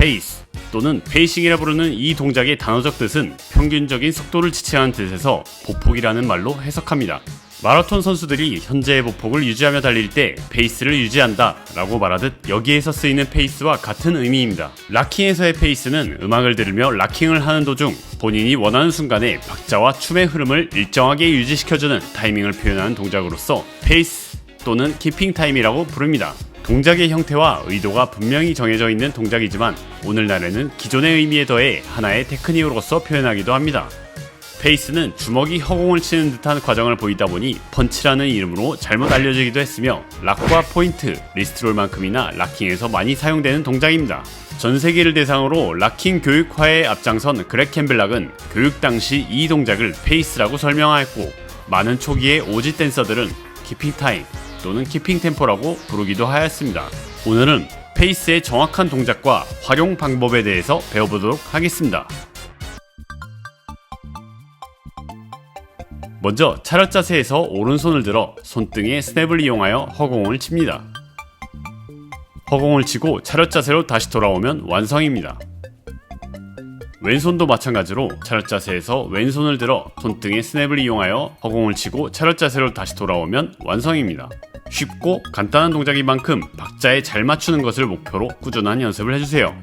페이스 또는 페이싱이라 부르는 이 동작의 단어적 뜻은 평균적인 속도를 지칭하는 뜻에서 보폭이라는 말로 해석합니다. 마라톤 선수들이 현재의 보폭을 유지하며 달릴 때 페이스를 유지한다 라고 말하듯 여기에서 쓰이는 페이스와 같은 의미입니다. 락킹에서의 페이스는 음악을 들으며 락킹을 하는 도중 본인이 원하는 순간에 박자와 춤의 흐름을 일정하게 유지시켜주는 타이밍을 표현하는 동작으로서 페이스 또는 키핑 타임이라고 부릅니다. 동작의 형태와 의도가 분명히 정해져 있는 동작이지만 오늘날에는 기존의 의미에 더해 하나의 테크닉으로서 표현하기도 합니다. 페이스는 주먹이 허공을 치는 듯한 과정을 보이다 보니 펀치라는 이름으로 잘못 알려지기도 했으며 락과 포인트, 리스트롤만큼이나 락킹에서 많이 사용되는 동작입니다. 전 세계를 대상으로 락킹 교육화에 앞장선 그렉 캠벨락은 교육 당시 이 동작을 페이스라고 설명하였고 많은 초기의 오지 댄서들은 키핑 타임 또는 키핑 템포라고 부르기도 하였습니다. 오늘은 페이스의 정확한 동작과 활용 방법에 대해서 배워보도록 하겠습니다. 먼저 차렷 자세에서 오른손을 들어 손등에 스냅을 이용하여 허공을 칩니다. 허공을 치고 차렷 자세로 다시 돌아오면 완성입니다. 왼손도 마찬가지로 차렷 자세에서 왼손을 들어 손등에 스냅을 이용하여 허공을 치고 차렷 자세로 다시 돌아오면 완성입니다. 쉽고 간단한 동작인 만큼 박자에 잘 맞추는 것을 목표로 꾸준한 연습을 해주세요.